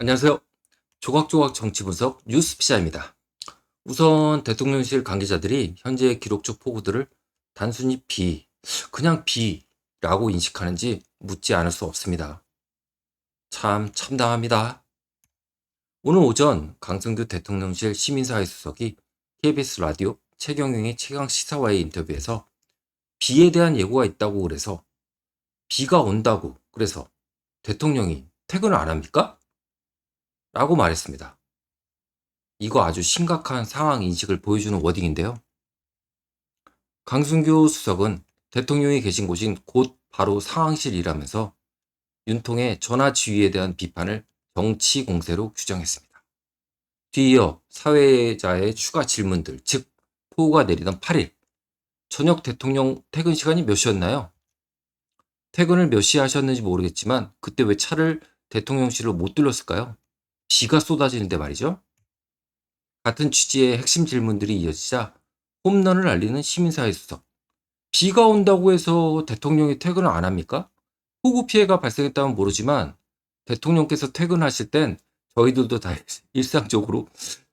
안녕하세요. 조각조각 정치 분석 뉴스 피자입니다. 우선 대통령실 관계자들이 현재의 기록적 폭우들을 단순히 비, 그냥 비라고 인식하는지 묻지 않을 수 없습니다. 참 참담합니다. 오늘 오전 강승규 대통령실 시민사회 수석이 KBS 라디오 최경영의 최강 시사와의 인터뷰에서 비에 대한 예고가 있다고 그래서 비가 온다고 그래서 대통령이 퇴근을 안 합니까? 라고 말했습니다. 이거 아주 심각한 상황 인식을 보여주는 워딩인데요. 강순규 수석은 대통령이 계신 곳인 곧 바로 상황실이라면서 윤통의 전화 지휘에 대한 비판을 정치 공세로 규정했습니다. 뒤이어 사회자의 추가 질문들, 즉 폭우가 내리던 8일 저녁 대통령 퇴근 시간이 몇 시였나요? 퇴근을 몇 시에 하셨는지 모르겠지만 그때 왜 차를 대통령실로 못 들렀을까요? 비가 쏟아지는데 말이죠. 같은 취지의 핵심 질문들이 이어지자 홈런을 알리는 시민사회 수석. 비가 온다고 해서 대통령이 퇴근을 안 합니까? 폭우 피해가 발생했다면 모르지만 대통령께서 퇴근하실 땐 저희들도 다 일상적으로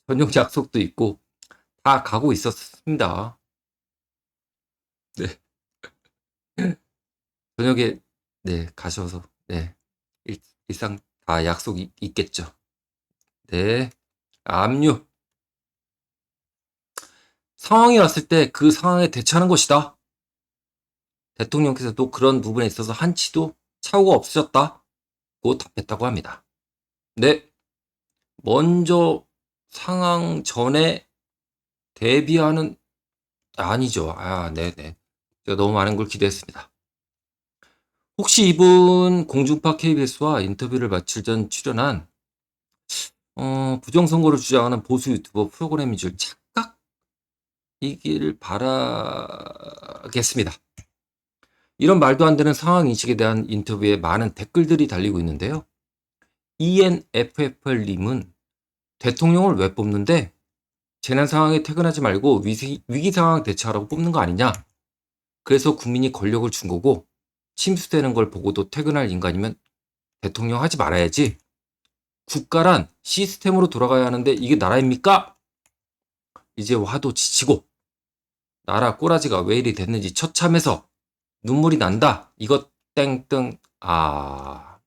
저녁 약속도 있고 다 가고 있었습니다. 네. 저녁에 네 가셔서 네 일, 일상 다 약속이 있겠죠. 네 압류 상황이 왔을 때 그 상황에 대처하는 것이다. 대통령께서도 그런 부분에 있어서 한치도 차후가 없으셨다고 답했다고 합니다. 네 먼저 상황 전에 대비하는 아니죠. 아 네네 제가 너무 많은 걸 기대했습니다. 혹시 이분 공중파 KBS와 인터뷰를 마칠 전 출연한 어, 부정선거를 주장하는 보수 유튜버 프로그램인 줄 착각이길 바라겠습니다. 이런 말도 안 되는 상황 인식에 대한 인터뷰에 많은 댓글들이 달리고 있는데요. ENFF님은 대통령을 왜 뽑는데 재난 상황에 퇴근하지 말고 위기, 위기 상황 대처하라고 뽑는 거 아니냐? 그래서 국민이 권력을 준 거고 침수되는 걸 보고도 퇴근할 인간이면 대통령 하지 말아야지. 국가란 시스템으로 돌아가야 하는데 이게 나라입니까? 이제 화도 지치고 나라 꼬라지가 왜 이리 됐는지 처참해서 눈물이 난다. 이것 땡땡 아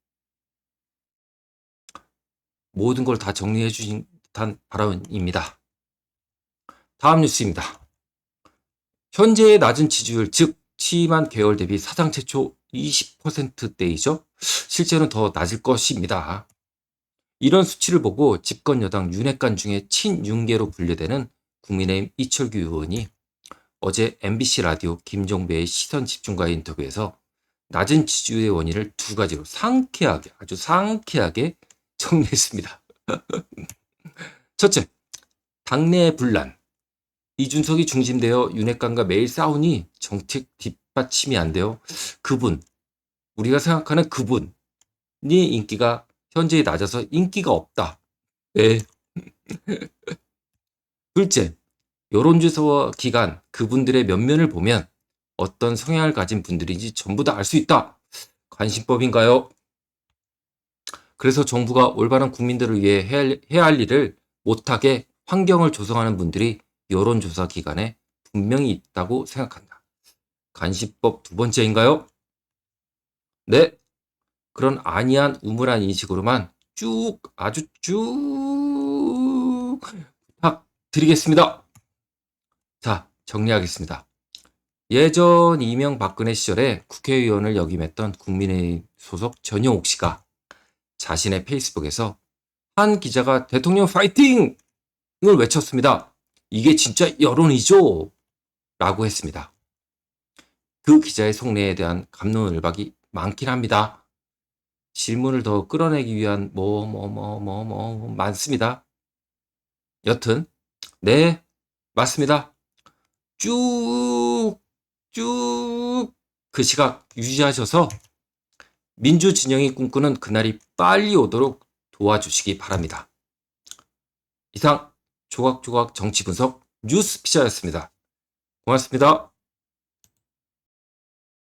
모든 걸 다 정리해 주신 듯한 발언입니다. 다음 뉴스입니다. 현재의 낮은 지지율 즉 취임한 계열 대비 사상 최초 20%대이죠. 실제는 더 낮을 것입니다. 이런 수치를 보고 집권 여당 윤핵관 중에 친윤계로 분류되는 국민의힘 이철규 의원이 어제 MBC 라디오 김종배의 시선 집중과의 인터뷰에서 낮은 지지율의 원인을 두 가지로 상쾌하게 아주 상쾌하게 정리했습니다. 첫째, 당내 분란. 이준석이 중심되어 윤핵관과 매일 싸우니 정책 뒷받침이 안 돼요. 그분, 우리가 생각하는 그분이 인기가 현재 낮아서 인기가 없다. 네. 둘째, 여론조사 기간 그분들의 면면을 보면 어떤 성향을 가진 분들인지 전부 다 알 수 있다. 관심법인가요? 그래서 정부가 올바른 국민들을 위해 해야 할, 해야 할 일을 못하게 환경을 조성하는 분들이 여론조사 기간에 분명히 있다고 생각한다. 간시법 두 번째인가요? 네. 그런 아니한 우물한 인식으로만 쭉 아주 쭉 부탁드리겠습니다. 자, 정리하겠습니다. 예전 이명박근혜 시절에 국회의원을 역임했던 국민의 소속 전용옥 씨가 자신의 페이스북에서 한 기자가 대통령 파이팅! 을 외쳤습니다. 이게 진짜 여론이죠? 라고 했습니다. 그 기자의 속내에 대한 감론을박이 많긴 합니다. 질문을 더 끌어내기 위한 뭐, 뭐, 뭐, 뭐, 뭐, 많습니다. 여튼, 네, 맞습니다. 쭉, 쭉 그 시각 유지하셔서 민주 진영이 꿈꾸는 그날이 빨리 오도록 도와주시기 바랍니다. 이상 조각조각 정치 분석 뉴스 피자였습니다. 고맙습니다.